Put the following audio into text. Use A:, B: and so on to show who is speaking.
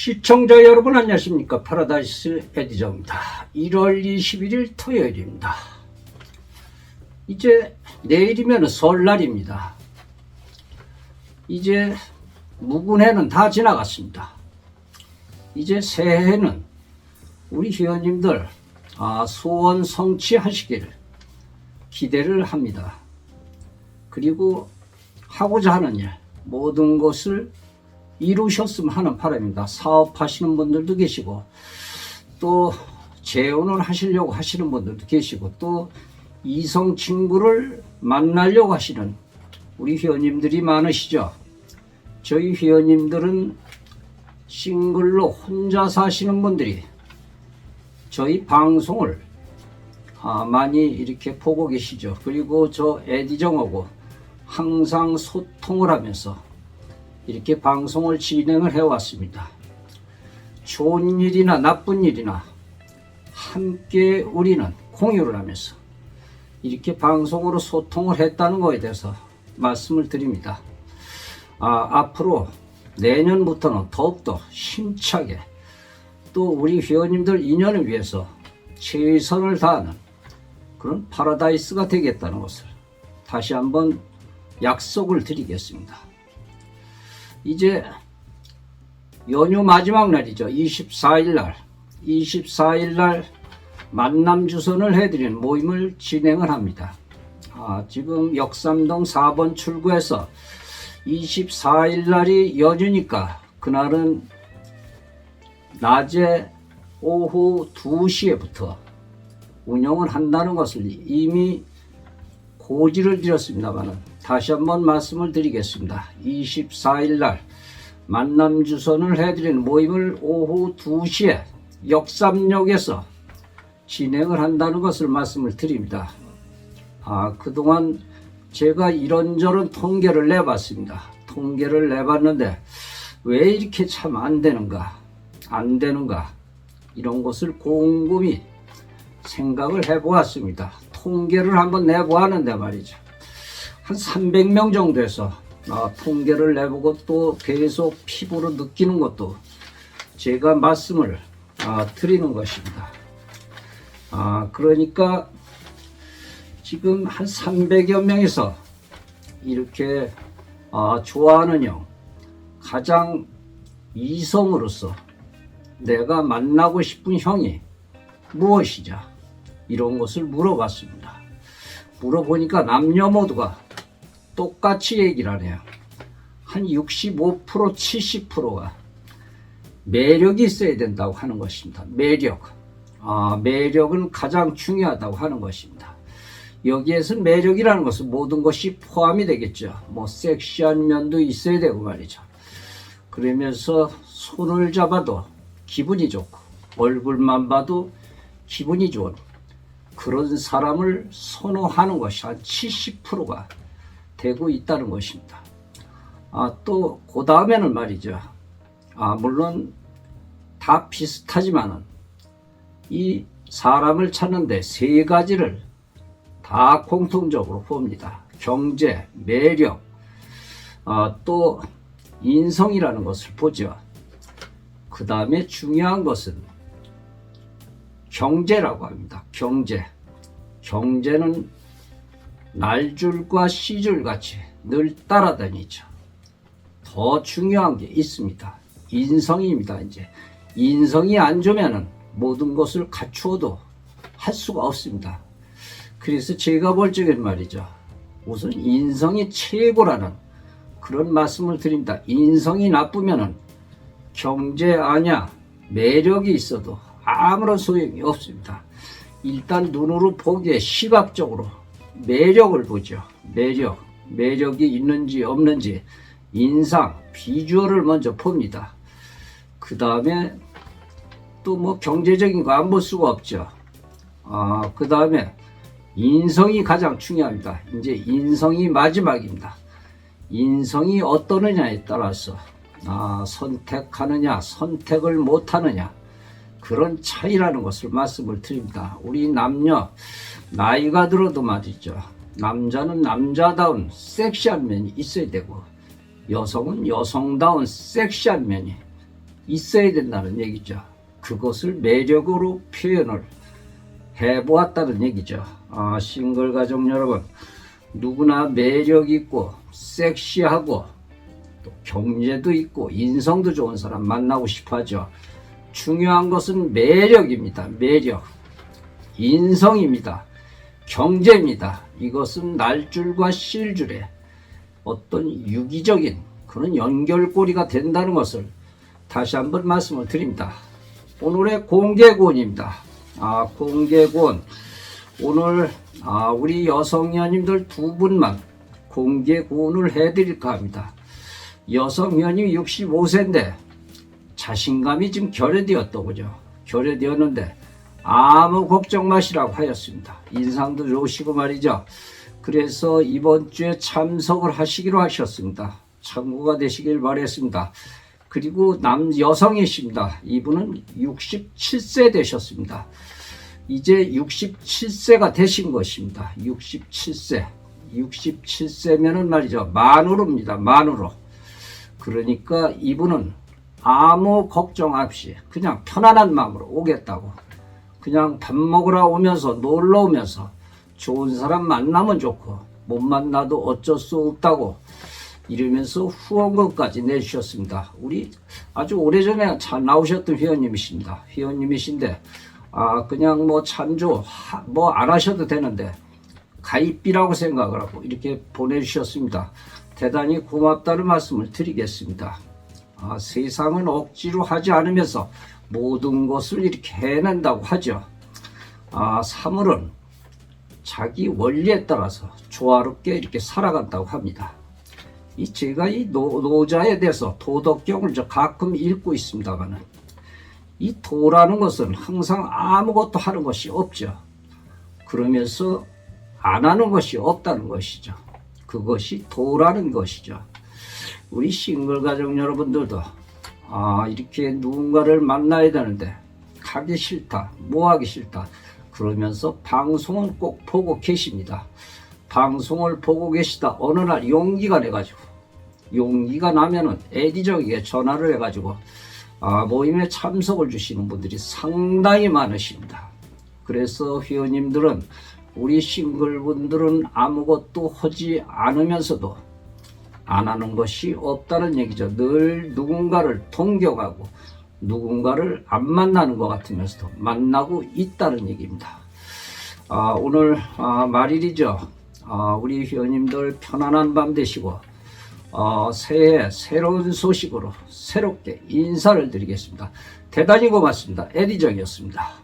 A: 시청자 여러분 안녕하십니까? 파라다이스 에디저입니다. 1월 21일 토요일입니다. 이제 내일이면 설날입니다. 이제 묵은해는 다 지나갔습니다. 이제 새해는 우리 회원님들 아, 소원 성취하시기를 기대를 합니다. 그리고 하고자 하는 일 모든 것을 이루셨으면 하는 바람입니다. 사업하시는 분들도 계시고 또 재혼을 하시려고 하시는 분들도 계시고 또 이성 친구를 만나려고 하시는 우리 회원님들이 많으시죠. 저희 회원님들은 싱글로 혼자 사시는 분들이 저희 방송을 아, 많이 이렇게 보고 계시죠. 그리고 저 에디정하고 항상 소통을 하면서 이렇게 방송을 진행을 해왔습니다. 좋은 일이나 나쁜 일이나 함께 우리는 공유를 하면서 이렇게 방송으로 소통을 했다는 것에 대해서 말씀을 드립니다. 아, 앞으로 내년부터는 더욱더 힘차게 또 우리 회원님들 인연을 위해서 최선을 다하는 그런 파라다이스가 되겠다는 것을 다시 한번 약속을 드리겠습니다. 이제 연휴 마지막 날이죠. 24일 날. 24일 날 만남 주선을 해드리는 모임을 진행을 합니다. 아, 지금 역삼동 4번 출구에서 24일 날이 연휴니까 그날은 낮에 오후 2시에부터 운영을 한다는 것을 이미 고지를 드렸습니다만은 다시 한번 말씀을 드리겠습니다. 24일 날 만남 주선을 해드리는 모임을 오후 2시에 역삼역에서 진행을 한다는 것을 말씀을 드립니다. 아, 그동안 제가 이런저런 통계를 내봤습니다. 통계를 내봤는데 왜 이렇게 참 안 되는가? 안 되는가? 이런 것을 곰곰이 생각을 해보았습니다. 통계를 한번 내보았는데 말이죠. 한 300명 정도에서 아, 통계를 내보고 또 계속 피부로 느끼는 것도 제가 말씀을 아, 드리는 것입니다. 아, 그러니까 지금 한 300여 명에서 이렇게 아, 좋아하는 형, 가장 이성으로서 내가 만나고 싶은 형이 무엇이냐 이런 것을 물어봤습니다. 물어보니까 남녀 모두가 똑같이 얘기를 하네요. 한 65% 70%가 매력이 있어야 된다고 하는 것입니다. 매력. 아, 매력은 가장 중요하다고 하는 것입니다. 여기에서 매력이라는 것은 모든 것이 포함이 되겠죠. 뭐 섹시한 면도 있어야 되고 말이죠. 그러면서 손을 잡아도 기분이 좋고 얼굴만 봐도 기분이 좋은 그런 사람을 선호하는 것이 한 70%가 되고 있다는 것입니다. 아, 또, 그 다음에는 말이죠. 아, 물론 다 비슷하지만은 이 사람을 찾는데 세 가지를 다 공통적으로 봅니다. 경제, 매력, 아, 또 인성이라는 것을 보죠. 그 다음에 중요한 것은 경제라고 합니다. 경제. 경제는 날줄과 씨줄 같이 늘 따라다니죠. 더 중요한 게 있습니다. 인성입니다. 이제 인성이 안 좋면은 모든 것을 갖추어도 할 수가 없습니다. 그래서 제가 볼 적엔 말이죠. 우선 인성이 최고라는 그런 말씀을 드립니다. 인성이 나쁘면은 경제 아냐 매력이 있어도 아무런 소용이 없습니다. 일단 눈으로 보기에 시각적으로 매력을 보죠. 매력. 매력이 있는지 없는지 인상, 비주얼을 먼저 봅니다. 그 다음에 또 뭐 경제적인 거 안 볼 수가 없죠. 아, 그 다음에 인성이 가장 중요합니다. 이제 인성이 마지막입니다. 인성이 어떠느냐에 따라서 아, 선택하느냐, 선택을 못하느냐 그런 차이라는 것을 말씀을 드립니다. 우리 남녀 나이가 들어도 말이죠. 남자는 남자다운 섹시한 면이 있어야 되고 여성은 여성다운 섹시한 면이 있어야 된다는 얘기죠. 그것을 매력으로 표현을 해보았다는 얘기죠. 아, 싱글 가족 여러분, 누구나 매력 있고 섹시하고 또 경제도 있고 인성도 좋은 사람 만나고 싶어 하죠. 중요한 것은 매력입니다. 매력. 인성입니다. 경제입니다. 이것은 날줄과 실줄의 어떤 유기적인 그런 연결고리가 된다는 것을 다시 한번 말씀을 드립니다. 오늘의 공개곤입니다. 아, 공개곤. 오늘 아, 우리 여성연님들 두 분만 공개곤을 해드릴까 합니다. 여성연이 65세인데 자신감이 지금 결여되었더군요. 결여되었는데 아무 걱정 마시라고 하였습니다. 인상도 좋으시고 말이죠. 그래서 이번 주에 참석을 하시기로 하셨습니다. 참고가 되시길 바랬습니다. 그리고 남 여성이십니다. 이분은 67세 되셨습니다. 이제 67세가 되신 것입니다. 67세. 67세면은 말이죠. 만으로입니다. 만으로. 그러니까 이분은 아무 걱정 없이 그냥 편안한 마음으로 오겠다고. 그냥 밥 먹으러 오면서 놀러 오면서 좋은 사람 만나면 좋고 못 만나도 어쩔 수 없다고 이러면서 후원금까지 내주셨습니다. 우리 아주 오래전에 잘 나오셨던 회원님이십니다. 회원님이신데 아 그냥 뭐 찬조 뭐 안 하셔도 되는데 가입비라고 생각을 하고 이렇게 보내주셨습니다. 대단히 고맙다는 말씀을 드리겠습니다. 아, 세상은 억지로 하지 않으면서 모든 것을 이렇게 해낸다고 하죠. 아, 사물은 자기 원리에 따라서 조화롭게 이렇게 살아간다고 합니다. 이 제가 이 노, 노자에 대해서 도덕경을 저 가끔 읽고 있습니다만은 이 도라는 것은 항상 아무것도 하는 것이 없죠. 그러면서 안 하는 것이 없다는 것이죠. 그것이 도라는 것이죠. 우리 싱글 가족 여러분들도 아 이렇게 누군가를 만나야 되는데 가기 싫다, 뭐 하기 싫다 그러면서 방송을 꼭 보고 계십니다. 방송을 보고 계시다 어느 날 용기가 내가지고 용기가 나면은 에디저에게 전화를 해가지고 아, 모임에 참석을 주시는 분들이 상당히 많으십니다. 그래서 회원님들은 우리 싱글분들은 아무것도 하지 않으면서도 안 하는 것이 없다는 얘기죠. 늘 누군가를 동경하고 누군가를 안 만나는 것 같으면서도 만나고 있다는 얘기입니다. 아, 오늘 아, 말일이죠. 아, 우리 회원님들 편안한 밤 되시고 어, 새해 새로운 소식으로 새롭게 인사를 드리겠습니다. 대단히 고맙습니다. 에디정이었습니다.